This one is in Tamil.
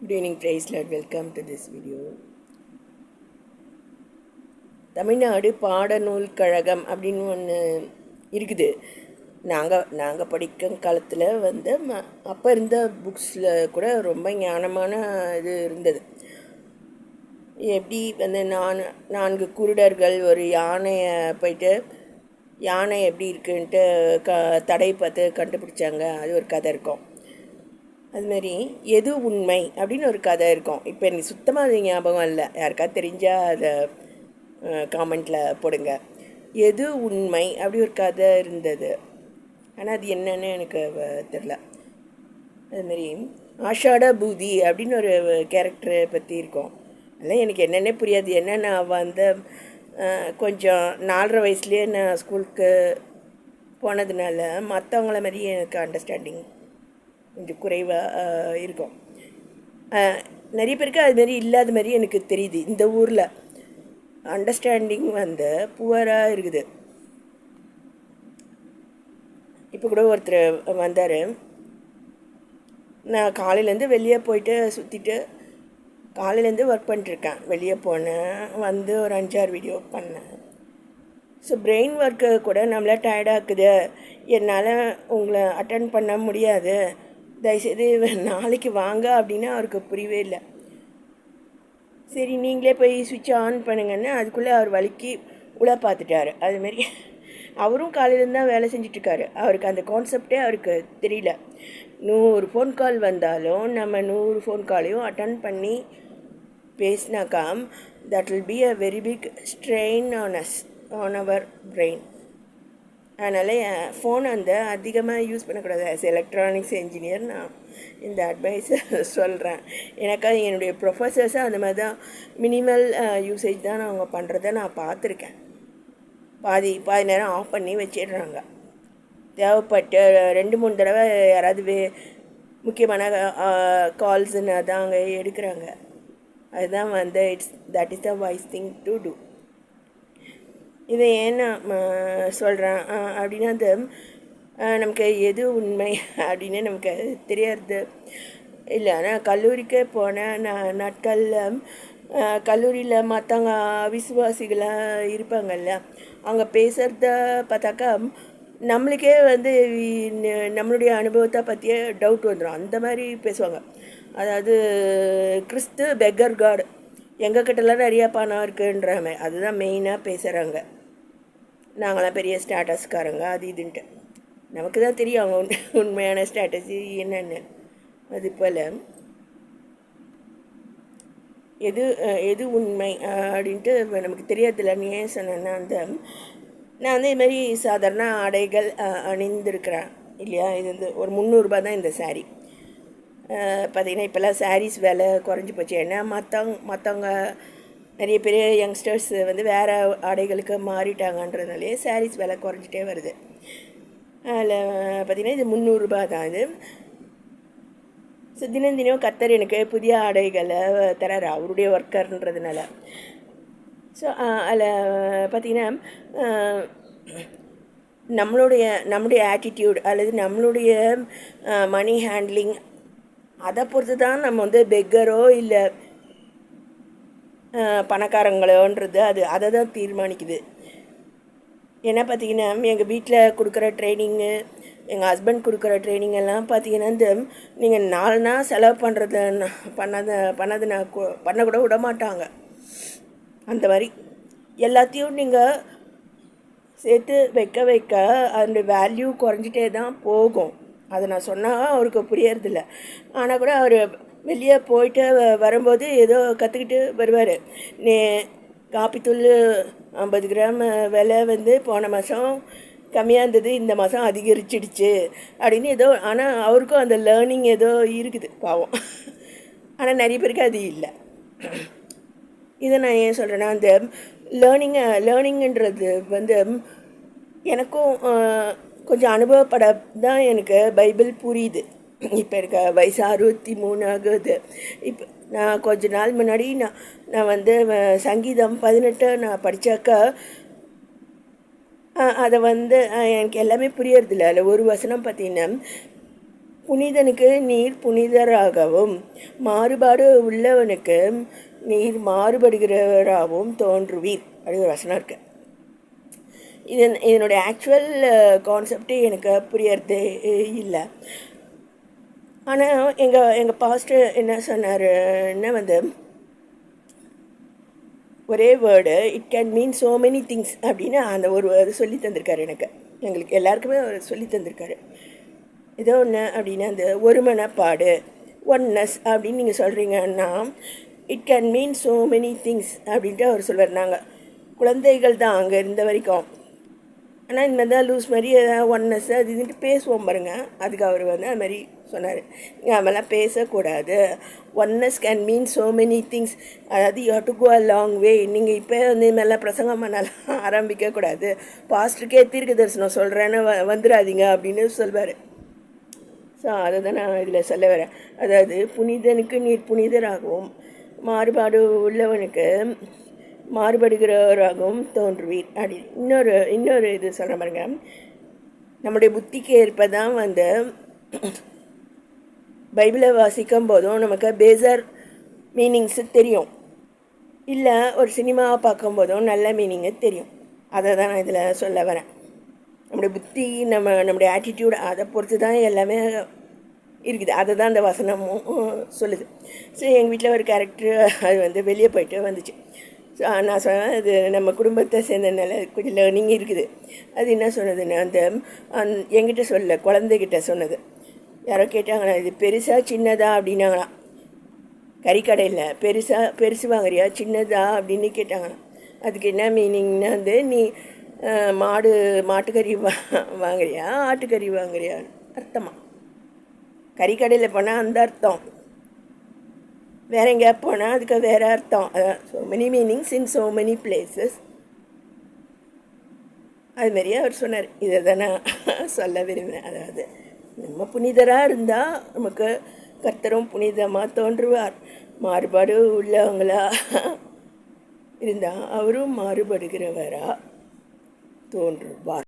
Good evening praise lord welcome to this video Tamil Nadu பாடநூல் கழகம் அப்படின்னு ஒன்று இருக்குது. நாங்கள் நாங்கள் படிக்கும் காலத்தில் வந்து ம அப்போ இருந்த புக்ஸில் கூட ரொம்ப ஞானமான இது இருந்தது. எப்படி வந்து நான் நான்கு குருடர்கள் ஒரு யானையை போயிட்டு யானை எப்படி இருக்குன்ட்டு க தடை பார்த்து கண்டுபிடிச்சாங்க. அது ஒரு கதை இருக்கும். அதுமாரி எது உண்மை? அப்படின்னு ஒரு கதை இருக்கும். இப்போ எனக்கு சுத்தமாக அது ஞாபகம் இல்லை. யாருக்காவது தெரிஞ்சால் அதை காமெண்ட்டில் போடுங்க. எது உண்மை? அப்படி ஒரு கதை இருந்தது. ஆனால் அது என்னன்னு எனக்கு தெரில. அதுமாரி ஆஷாட பூதி அப்படின்னு ஒரு கேரக்டரை பற்றி இருக்கும். அதெல்லாம் எனக்கு என்னென்னே புரியாது. என்ன நான் வந்து கொஞ்சம் நாலரை வயசுலேயே நான் ஸ்கூலுக்கு போனதுனால மற்றவங்கள மாதிரி எனக்கு அண்டர்ஸ்டாண்டிங் கொஞ்சம் குறைவாக இருக்கும். நிறைய பேருக்கு அதுமாரி இல்லாத மாதிரி எனக்கு தெரியுது. இந்த ஊரில் அண்டர்ஸ்டாண்டிங் வந்து புவராக இருக்குது. இப்போ கூட ஒருத்தர் வந்தார். நான் காலையிலேருந்து வெளியே போயிட்டு சுற்றிட்டு காலையிலேருந்து ஒர்க் பண்ணிட்டுருக்கேன் வெளியே போனேன் வந்து ஒரு அஞ்சாறு வீடியோ பண்ணேன். ஸோ பிரெயின் ஒர்க்கு கூட நம்மள டயர்டாக்குது என்னால் உங்களை அட்டன் பண்ண முடியாது. தயவுசெய்து நாளைக்கு வாங்க அப்படின்னா அவருக்கு புரியவே இல்லை. சரி நீங்களே போய் சுவிட்ச் ஆன் பண்ணுங்கன்னா அதுக்குள்ளே அவர் வலிக்கு உள்ள பார்த்துட்டாரு. அதுமாரி அவரும் காலையிலேருந்து தான் வேலை செஞ்சிட்ருக்காரு. அவருக்கு அந்த கான்செப்டே அவருக்கு தெரியல. நூறு ஃபோன் கால் வந்தாலும் நம்ம நூறு ஃபோன் காலையும் அட்டன் பண்ணி பேசினாக்கா that will be a very big strain on us on our brain அதனால் ஃபோன் வந்து அதிகமாக யூஸ் பண்ணக்கூடாது. ஆஸ் எலக்ட்ரானிக்ஸ் இன்ஜினியர் நான் இந்த அட்வைஸை சொல்கிறேன் எனக்கா என்னுடைய ப்ரொஃபஸர்ஸும் அந்த மாதிரி தான் மினிமல் யூசேஜ் தான் அவங்க பண்ணுறத நான் பார்த்துருக்கேன். பாதி பாதி நேரம் ஆஃப் பண்ணி வச்சிடுறாங்க. தேவைப்பட்டு ரெண்டு மூணு தடவை யாராவது வே முக்கியமான கால்ஸுன்னு தான் அங்கே எடுக்கிறாங்க. அதுதான் வந்து it's that is the wise thing to do இதை ஏன் நான் சொல்கிறேன் அப்படின்னா அது நமக்கு எது உண்மை அப்படின்னு நமக்கு தெரியாது. இல்லை நான் கல்லூரிக்கே போன நான் நாட்களில் கல்லூரியில் மற்றவங்க விசுவாசிகளாக இருப்பாங்கல்ல அவங்க பேசுகிறத பார்த்தாக்கா நம்மளுக்கே வந்து நம்மளுடைய அனுபவத்தை பற்றியே டவுட் வந்துடும் அந்த மாதிரி பேசுவாங்க. அதாவது கிறிஸ்து பெக்கர் காடு எங்கள் கிட்டலாம் நிறையா பணம் இருக்குன்ற மாதிரி அதுதான் மெயினாக பேசுகிறாங்க நாங்களாம் பெரிய ஸ்டேட்டஸ்காரங்க அது இதுன்ட்டு. நமக்கு தான் தெரியும் அவங்க உண்மை- உண்மையான ஸ்டேட்டஸ் என்னென்னு. அது போல். எது எது உண்மை அப்படின்ட்டு நமக்கு தெரியாதில்ல. நீ ஏன் சொன்னேன்னா அந்த நான் வந்து இதுமாரி சாதாரண ஆடைகள் அணிந்திருக்கிறேன் இல்லையா? இது வந்து ஒரு முந்நூறுரூபா தான் இந்த சாரீ பார்த்திங்கன்னா இப்போல்லாம் சாரீஸ் விலை குறைஞ்சி போச்சு. ஏன்னா மற்றவங்க மற்றவங்க நிறைய பேர் யங்ஸ்டர்ஸ் வந்து வேறு ஆடைகளுக்கு மாறிட்டாங்கன்றதுனாலே சாரீஸ் விலை குறைஞ்சிட்டே வருது. அதில் பார்த்தீங்கன்னா இது முந்நூறுரூபா தான் இது. ஸோ தினம் தினம் கத்தர் எனக்கு புதிய ஆடைகளை தராரு அவருடைய ஒர்க்கர்ன்றதுனால ஸோ அதில் பார்த்தீங்கன்னா நம்மளுடைய நம்முடைய ஆட்டிடியூட் அல்லது நம்மளுடைய மணி ஹேண்ட்லிங் அதை பொறுத்து தான் நம்ம வந்து பெக்கரோ இல்லை பணக்காரங்களோன்றது அது அதை தான் தீர்மானிக்குது. ஏன்னா பார்த்தீங்கன்னா எங்கள் வீட்டில் கொடுக்குற ட்ரைனிங்கு எங்கள் ஹஸ்பண்ட் கொடுக்குற ட்ரைனிங் எல்லாம் பார்த்தீங்கன்னா இந்த நீங்கள் நாலு நாள் செலவு பண்ணுறத பண்ணாத பண்ணது நான் பண்ணக்கூட விட மாட்டாங்க. அந்த மாதிரி. எல்லாத்தையும் நீங்கள் சேர்த்து வைக்க வைக்க அந்த வேல்யூ குறைஞ்சிட்டே தான் போகும். அதை நான் சொன்னால் அவருக்கு புரியறதில்ல. ஆனால் கூட அவர் வெளியே போயிட்டு வ- வரும்போது ஏதோ கற்றுக்கிட்டு வருவார். நே காப்பித்தூள் ஐம்பது கிராம் விலை வந்து போன மாதம் கம்மியாக இருந்தது இந்த மாதம் அதிகரிச்சிடுச்சு அப்படின்னு ஏதோ ஆனால் அவருக்கும் அந்த லேர்னிங் ஏதோ இருக்குது பாவம். ஆனால் நிறைய பேருக்கு அது இல்லை. இதை நான் ஏன் சொல்கிறேன்னா அந்த லேர்னிங்கை லேர்னிங்கன்றது வந்து எனக்கும் கொஞ்சம் அனுபவப்பட தான் எனக்கு பைபிள் புரியுது. இப்போ இருக்க வயசு அறுபத்தி மூணு ஆகுது இப்போ நான் கொஞ்ச நாள் முன்னாடி நான் நான் வந்து சங்கீதம் பதினெட்டு நான் படித்தாக்கா அதை வந்து எனக்கு எல்லாமே புரியறதில்ல. அதில் ஒரு வசனம் பார்த்தீங்கன்னா புனிதனுக்கு நீர் புனிதராகவும் மாறுபாடு உள்ளவனுக்கு நீர் மாறுபடுகிறவராகவும் தோன்றுவீர். அப்படி ஒரு வசனம் இருக்கு. இதன் இதனுடைய ஆக்சுவல் கான்செப்டே எனக்கு புரியறது இல்லை. ஆனால் எங்கள் எங்கள் பாஸ்டர் என்ன சொன்னாருன்னா வந்து? ஒரே word it can mean so many things அப்படின்னு அந்த ஒரு அது சொல்லி தந்திருக்காரு எனக்கு. எங்களுக்கு எல்லாருக்குமே அவர் சொல்லி தந்திருக்காரு. ஏதோ ஒன்று அப்படின்னா அந்த ஒரு மனப்பாடு ஒன்னஸ் அப்படின்னு நீங்கள் சொல்கிறீங்கன்னா it can mean so many things அப்படின்ட்டு அவர் சொல்வார். நாங்கள் குழந்தைகள் தான் அங்கே இருந்த வரைக்கும். ஆனால் இந்த மாதிரி தான் லூஸ் மாதிரி ஒன்னஸ் அது இதுன்ட்டு பேசுவோம் பாருங்க. அதுக்கு அவர் வந்து அது மாதிரி சொன்னார். நீங்கள் பேசக்கூடாது. Oneness can mean so many things அதாவது you to go a long way நீங்கள் இப்போ வந்து இதுமாதிரிலாம் பிரசங்கம் பண்ணலாம் ஆரம்பிக்கக்கூடாது. பாஸ்டருக்கே தீர்க்க தரிசனம் சொல்கிறேன்னு வ வந்துடாதீங்க அப்படின்னு சொல்வார். ஸோ அதை தான் நான் இதில் சொல்ல வரேன். அதாவது புனிதனுக்கு நீர் புனிதராகவும் மாறுபாடு உள்ளவனுக்கு மாறுபடுகிறவராகவும் தோன்றுவீர். அப்படி இன்னொரு இன்னொரு இது சொல்கிற பாருங்க. நம்முடைய புத்திக்கு ஏற்ப தான் வந்து பைபிளை வாசிக்கும் போதும் நமக்கு பேசர் மீனிங்ஸு தெரியும். இல்லை ஒரு சினிமாவை பார்க்கும்போதும் நல்ல மீனிங்கு தெரியும். அதை தான் நான் இதில் சொல்ல வரேன். நம்முடைய புத்தி நம்ம நம்முடைய ஆட்டிடியூட் அதை பொறுத்து தான் எல்லாமே இருக்குது. அதை தான் அந்த வசனமும் சொல்லுது. ஸோ எங்கள் வீட்டில் ஒரு கேரக்டர் அது வந்து வெளியே போயிட்டு வந்துச்சு. நான் சொன்னேன் அது நம்ம குடும்பத்தை சேர்ந்தனால கொஞ்சம் லேர்னிங் இருக்குது. அது என்ன சொன்னதுன்னா அந்த அந் என்கிட்ட சொல்ல குழந்தைகிட்ட சொன்னது. யாரோ கேட்டாங்களா இது பெருசாக சின்னதா அப்படின்னாங்களாம் கறிக்கடையில் பெருசாக பெருசு வாங்குறியா சின்னதா அப்படின்னு கேட்டாங்களாம் அதுக்கு என்ன மீனிங்னா வந்து நீ மாடு மாட்டுக்கறி வா வாங்குறியா ஆட்டுக்கறி வாங்குறியா அர்த்தமாக கறிக்கடையில் போனால் அந்த அர்த்தம். வேற எங்கேயா போனால் அதுக்கு வேறு அர்த்தம். அதான் so many meanings in so many places அதுமாரியே அவர் சொன்னார். இதை தான் நான் சொல்ல விரும்பினேன் அதாவது நம்ம புனிதராக இருந்தால் நமக்கு கர்த்தரும் புனிதமாக தோன்றுவார். மாறுபாடு உள்ளவங்களா இருந்தால் அவரும் மாறுபடுகிறவராக தோன்றுவார்.